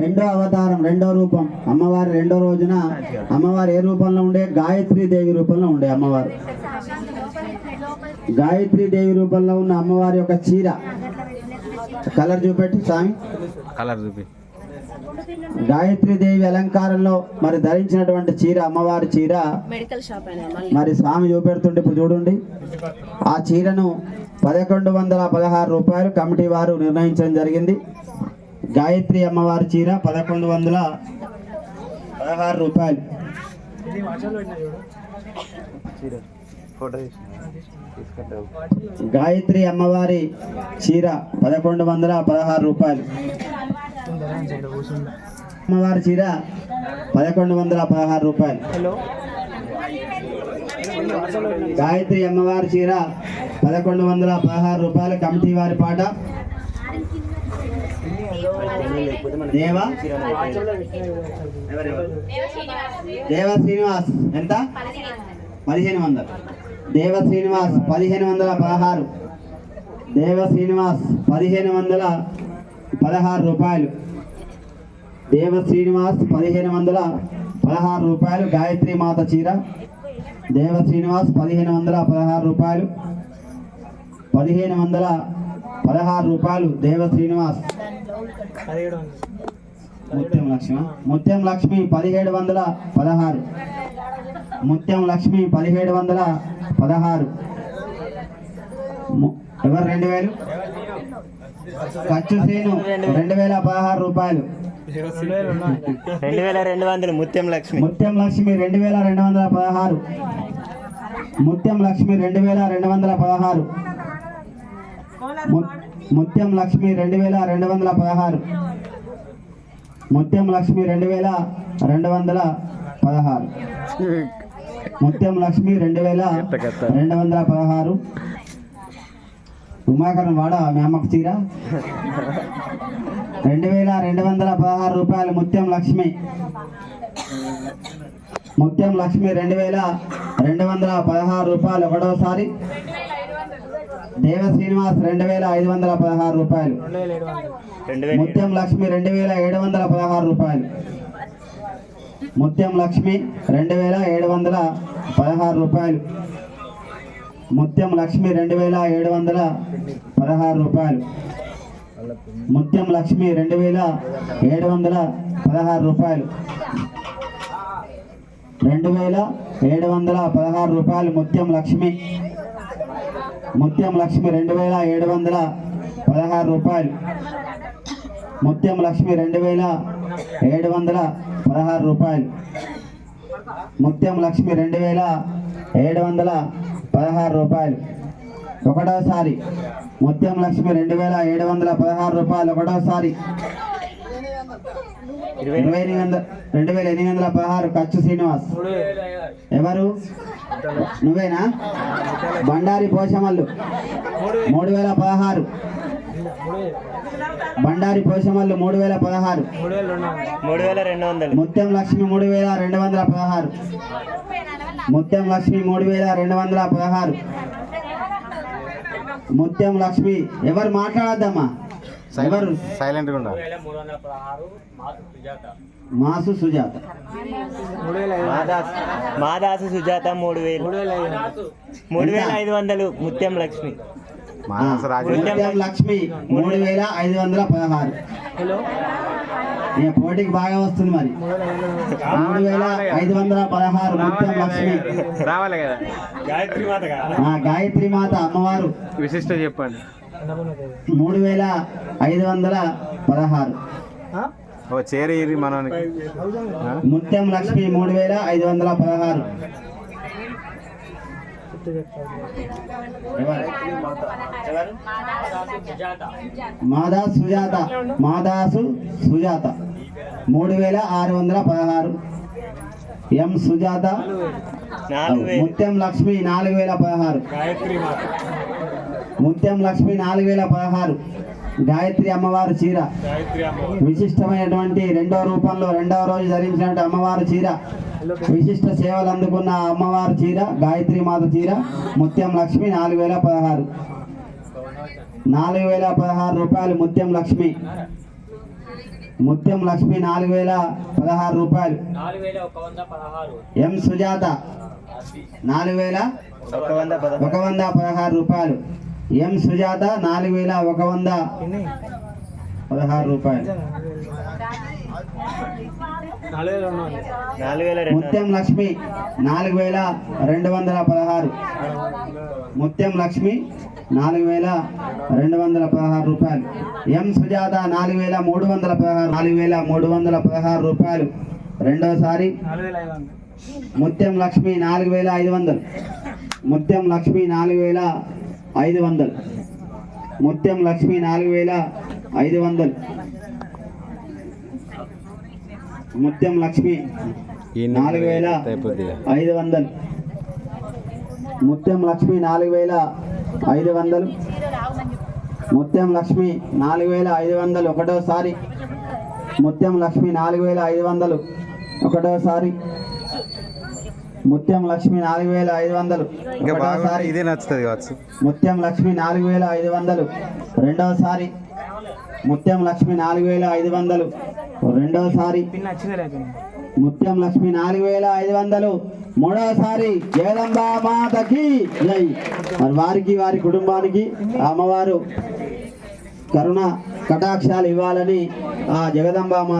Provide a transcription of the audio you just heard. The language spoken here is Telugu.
రెండో అవతారం రెండో రూపం. అమ్మవారి రెండో రోజున అమ్మవారు ఏ రూపంలో ఉండే? గాయత్రి దేవి రూపంలో ఉండే అమ్మవారు. గాయత్రి దేవి రూపంలో ఉన్న అమ్మవారి యొక్క చీర. కలర్ చూపెట్టి స్వామి. కలర్ చూపి. గాయత్రి దేవి అలంకారంలో మరి ధరించినటువంటి చీర అమ్మవారి చీర మరి స్వామి చూపెడుతుంటే ఇప్పుడు చూడండి. ఆ చీరను పదకొండు వందల పదహారు రూపాయలు కమిటీ వారు నిర్ణయించడం జరిగింది. గాయత్రి అమ్మవారి చీర పదకొండు వందల పదహారు రూపాయలు. గాయత్రి అమ్మవారి చీర పదకొండు వందల పదహారు రూపాయలు. అమ్మవారి చీర పదకొండు వందల పదహారు రూపాయలు. గాయత్రి అమ్మవారి చీర పదకొండు వందల పదహారు రూపాయలు. కమిటీ వారి పాట. దేవ? దేవ శ్రీనివాస్. ఎంత? పదిహేను వందలు. దేవ శ్రీనివాస్ పదిహేను వందల పదహారు. దేవ శ్రీనివాస్ పదిహేను వందల పదహారు రూపాయలు. దేవ శ్రీనివాస్ పదిహేను వందల పదహారు రూపాయలు. గాయత్రి మాత చీర. దేవ శ్రీనివాస్ పదిహేను వందల పదహారు రూపాయలు. పదిహేను వందల పదహారు రూపాయలు. దేవ శ్రీనివాస్. ముత్యం లక్ష్మి. ముత్యం లక్ష్మి పదిహేడు వందల పదహారు. ముత్యం లక్ష్మి పదిహేడు వందల పదహారు. ఎవరు రెండు వేలు? ఖర్చు శ్రీను రెండు వేల పదహారు రూపాయలు. రెండు వేల రెండు వందలు ముత్యం లక్ష్మి. ముత్యం లక్ష్మి రెండు వేల రెండు వందల పదహారు. ముత్యం లక్ష్మి రెండు వేల రెండు వందల పదహారు. ముత్యం లక్ష్మి రెండు వేల రెండు వందల పదహారు. ముత్యం లక్ష్మి రెండు వేల రెండు వందల పదహారు. ముత్యం లక్ష్మి రెండు వేల రెండు వందల పదహారు. ఉమాకరణ వాడ మీ అమ్మకు చీర? రెండు వేల రెండు వందల పదహారు రూపాయలు ముత్యం లక్ష్మి. ముత్యం లక్ష్మి రెండు వేల రెండు వందల పదహారు రూపాయలు ఒకటోసారి. దేవ శ్రీనివాస్ రెండు వేల ఐదు వందల పదహారు రూపాయలు. ముత్యం లక్ష్మి రెండు వేల ఏడు వందల పదహారు రూపాయలు. ముత్యం లక్ష్మి రెండు వేల ఏడు వందల పదహారు రూపాయలు. ముత్యం లక్ష్మి రెండు వేల ఏడు వందల పదహారు రూపాయలు. ముత్యం లక్ష్మి రెండు వేల ఏడు వందల పదహారు రూపాయలు. రెండు వేల ఏడు వందల పదహారు రూపాయలు ముత్యం లక్ష్మి ముత్యం లక్ష్మి రెండు వేల ఏడు వందల పదహారు రూపాయలు. ముత్యం లక్ష్మి రెండు వేల ఏడు వందల పదహారు రూపాయలు. ముత్యం లక్ష్మి రెండు వేల ఏడు వందల పదహారు రూపాయలు. ఒకటోసారి. ముత్యం లక్ష్మి రెండు వేల ఏడు వందల పదహారు రూపాయలు. ఒకటోసారి. ఇరవై ఎనిమిది రెండు వేల ఎనిమిది వందల పదహారు ఖర్చు శ్రీనివాస్. ఎవరు? నువ్వేనా? బండారి పోషమల్లు. మూడు వేల పదహారు. బండారి పోషమల్లు మూడు వేల పదహారు. మూడు వేల రెండు వందలు ముత్యం లక్ష్మి మూడు వేల రెండు వందల పదహారు. ముత్యం లక్ష్మి మూడు వేల రెండు వందల పదహారు. ముత్యం లక్ష్మి ఎవరు మాట్లాడద్దమ్మా? సైలెంట్గా మాసు సుజాత. మాదాస్. సుజాత మూడు వేలు. మూడు వేల ఐదు వందలు ముత్యం లక్ష్మి. ముత్యం లక్ష్మి. మూడు వేల ఐదు వందల పదహారు. పోటీకి బాగా వస్తుంది మరి. మూడు వేల ఐదు వందల పదహారు ముత్యం లక్ష్మి. రావాలి కదా. గాయత్రి మాత ఆ, గాయత్రి మాత అమ్మవారు. విశిష్ట చెప్పండి. మూడు వేల ఐదు వందల పదహారు. చేరి మనకి ముత్యం లక్ష్మి మూడు వేల ఐదు వందల పదహారు? మాదా సుజాత. మాదాసు సుజాత. మూడు వేల ఆరు వందల పదహారు. ఎం సుజాత? ముత్యం లక్ష్మి నాలుగు వేల పదహారు. ముత్యం లక్ష్మి నాలుగు వేల పదహారు. గాయత్రి అమ్మవారు చీర. విశిష్టమైనటువంటి రెండవ రూపంలో రెండవ రోజు ధరించినటువంటి అమ్మవారు చీర. విశిష్ట సేవలు అందుకున్న అమ్మవారు చీర గాయత్రి మాత చీర ముత్యం లక్ష్మి నాలుగు వేల పదహారు. నాలుగు వేల పదహారు రూపాయలు ముత్యం లక్ష్మి. ముత్యం లక్ష్మి నాలుగు వేల పదహారు రూపాయలు. ఎం సుజాత? నాలుగు వేల ఒక వంద పదహారు రూపాయలు. ఎం సుజాత నాలుగు వేల ఒక వంద పదహారు రూపాయలు ముత్యం లక్ష్మి నాలుగు వేల రెండు వందల పదహారు ముత్యం లక్ష్మి నాలుగు వేల రెండు వందల పదహారు రూపాయలు ఎం సుజాత నాలుగు వేల మూడు వందల పదహారు నాలుగు వేల మూడు వందల పదహారు రూపాయలు రెండోసారి వందలు ముత్యం లక్ష్మి నాలుగు వేల ఐదు వందలు ముత్యం లక్ష్మి నాలుగు వేల ఐదు వందలు. ముత్యం లక్ష్మి నాలుగు వేల ఐదు వందలు. ముత్యం లక్ష్మి నాలుగు వేల ఐదు వందలు. ముత్యం లక్ష్మి నాలుగు వేల ఐదు వందలు. ముత్యం లక్ష్మి నాలుగు వేల ఐదు వందలు. ఒకటోసారి. ముత్యం లక్ష్మి నాలుగు వేల ఐదు వందలు. ఒకటోసారి. ముత్యం లక్ష్మి నాలుగు వేల ఐదు వందలు. ఒకటోసారి ఇదే నచ్చుతుంది కావచ్చు. ముత్యం లక్ష్మి నాలుగు వేల ఐదు వందలు. రెండవసారి ముత్యం లక్ష్మి నాలుగు వేల ఐదు వందలు. రెండవసారి ముత్యం లక్ష్మి నాలుగు వేల ఐదు వందలు. మూడవసారి జగదంబా మాతకి జై. మరి వారికి వారి కుటుంబానికి అమ్మవారు కరుణ కటాక్షాలు ఇవ్వాలని ఆ జగదంబా మాత